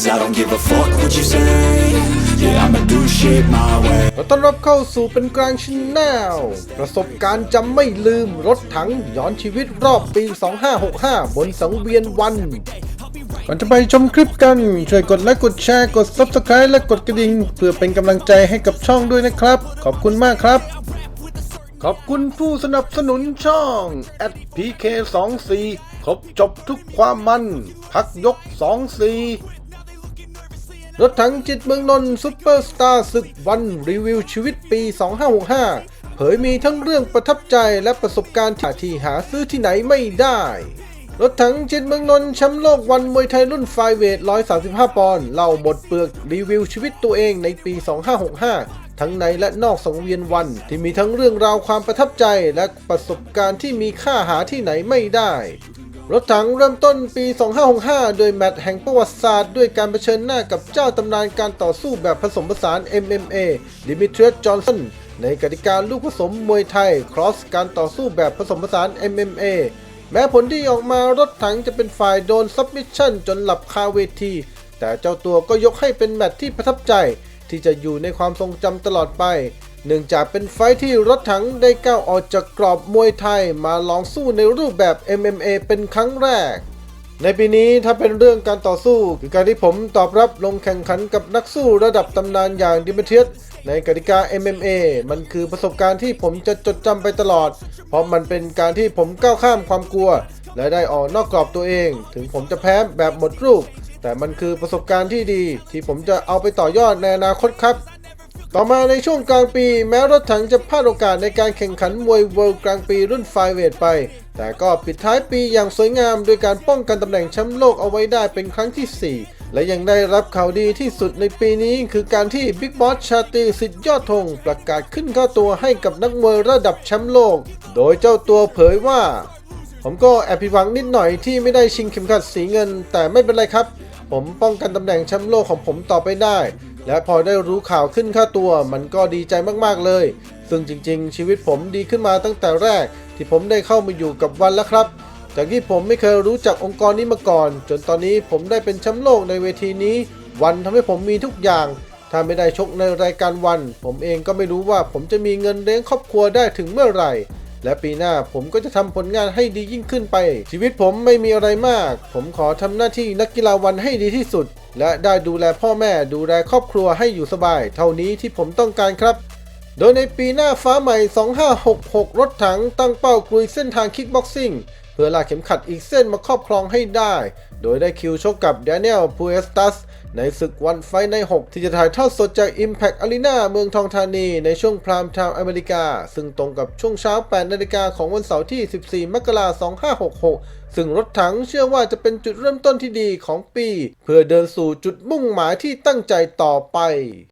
Cause I don't give a fuck what you say Yeah, I'ma do shit my way ขอต้อนรับเข้าสู่เป็นกลางชินแนลประสบการณ์จำไม่ลืมรถถังย้อนชีวิตรอบปี 2565 บนสังเวียนวัน ก่อนจะไปชมคลิปกัน ช่วยกดไลค์กดแชร์กด Subscribe และกดกระดิ่ง เพื่อเป็นกำลังใจให้กับช่องด้วยนะครับ ขอบคุณมากครับ ขอบคุณผู้สนับสนุนช่อง @pk24 ครบจบทุกความมัน พักยก 24 รถถังจิตเมืองนนท์ซุปเปอร์สตาร์ศึกวันรีวิวชีวิตปี 2565 เผยมีทั้งเรื่องประทับใจและประสบการณ์ที่หาซื้อที่ไหนไม่ได้ รถถังจิตเมืองนนท์แชมป์โลกวันมวยไทยรุ่นไฟเวท 135 ปอนด์เล่าหมดเปลือกรีวิวชีวิตตัวเองในปี 2565 ทั้งในและนอกสังเวียนวันที่มีทั้งเรื่องราวความประทับใจและประสบการณ์ที่มีค่าหาที่ไหนไม่ได้ รถถังเริ่มต้นปี 2565 โดยแมตช์แห่งประวัติศาสตร์ด้วยการเผชิญหน้ากับเจ้าตำนานการต่อสู้แบบผสมผสาน MMA ดิมิเทรียสจอห์นสันในกติกาลูกผสมมวยไทย ครอสการต่อสู้แบบผสมผสาน MMA แม้ผลที่ออกมารถถังจะเป็นฝ่ายโดนซับมิชชั่นจนหลับคาเวที แต่เจ้าตัวก็ยกให้เป็นแมตช์ที่ประทับใจ ที่จะอยู่ในความทรงจำตลอดไป เนื่องจากเป็นไฟที่รถถังได้ก้าวออกจากกรอบมวยไทยมาลองสู้ในรูปแบบ MMA เป็นครั้งแรก ในปีนี้ถ้าเป็นเรื่องการต่อสู้คือการที่ผมตอบรับลงแข่งขันกับนักสู้ระดับตำนานอย่างดิมิเทียสในกติกา MMA มันคือประสบการณ์ที่ผมจะจดจำไปตลอด เพราะมันเป็นการที่ผมก้าวข้ามความกลัว และได้ออกนอกกรอบตัวเอง ถึงผมจะแพ้แบบหมดรูป แต่มันคือประสบการณ์ที่ดี ที่ผมจะเอาไปต่อยอดในอนาคตครับ ต่อมาในช่วงกลางปี แม้รถถังจะพลาดโอกาสในการแข่งขันมวยเวิลด์กลางปีรุ่นไฟเวทไป แต่ก็ปิดท้ายปีอย่างสวยงามด้วยการป้องกันตำแหน่งแชมป์โลกเอาไว้ได้เป็นครั้งที่ 4 และยังได้รับข่าวดีที่สุดในปีนี้ คือการที่บิ๊กบอสชาตรีสิทธิ์ยอดธงประกาศขึ้นค่าตัวให้กับนักมวยระดับแชมป์โลก โดยเจ้าตัวเผยว่า ผมก็แอบผิดหวังนิดหน่อยที่ไม่ได้ชิงเข็มขัดสีเงิน แต่ไม่เป็นไรครับ ผมป้องกันตำแหน่งแชมป์โลกของผมต่อไปได้ และพอได้รู้ข่าวขึ้นค่าตัว มันก็ดีใจมากๆเลย ซึ่งจริงๆ ชีวิตผมดีขึ้นมาตั้งแต่แรก ที่ผมได้เข้ามาอยู่กับวันแล้วครับ จากที่ผมไม่เคยรู้จักองค์กรนี้มาก่อน จนตอนนี้ผมได้เป็นแชมป์โลกในเวทีนี้ วันทำให้ผมมีทุกอย่าง ถ้าไม่ได้ชกในรายการวัน ผมเองก็ไม่รู้ว่าผมจะมีเงินเลี้ยงครอบครัวได้ถึงเมื่อไหร่ และปีหน้าผมก็จะทำผลงานให้ดียิ่งขึ้นไป ชีวิตผมไม่มีอะไรมาก ผมขอทำหน้าที่นักกีฬาวันให้ดีที่สุด และได้ดูแลพ่อแม่ดูแลครอบครัวให้อยู่สบาย เท่านี้ที่ผมต้องการครับ โดยในปีหน้าฟ้าใหม่ 2566 รถถังตั้งเป้ากลุยเส้นทางคิกบ็อกซิ่ง พื่อลากเข็มขัดอีกเส้นมาครอบครองให้ได้ โดยได้คิวชกกับ Daniel p u e s t a s ในศึกวันไฟใน 6 ที่จะถ่ายทอดสดจาก Impact Arena เมืองทองธานีในช่วงพรามไทม์อเมริกา ซึ่งตรงกับช่วงเช้า 8 นาฬิกาของวันเสาร์ที่ 14 มกราคม 2566 ซึ่งรถถังเชื่อว่าจะเป็นจุดเริ่มต้นที่ดีของปี เพื่อเดินสู่จุดมุ่งหมายที่ตั้งใจต่อไป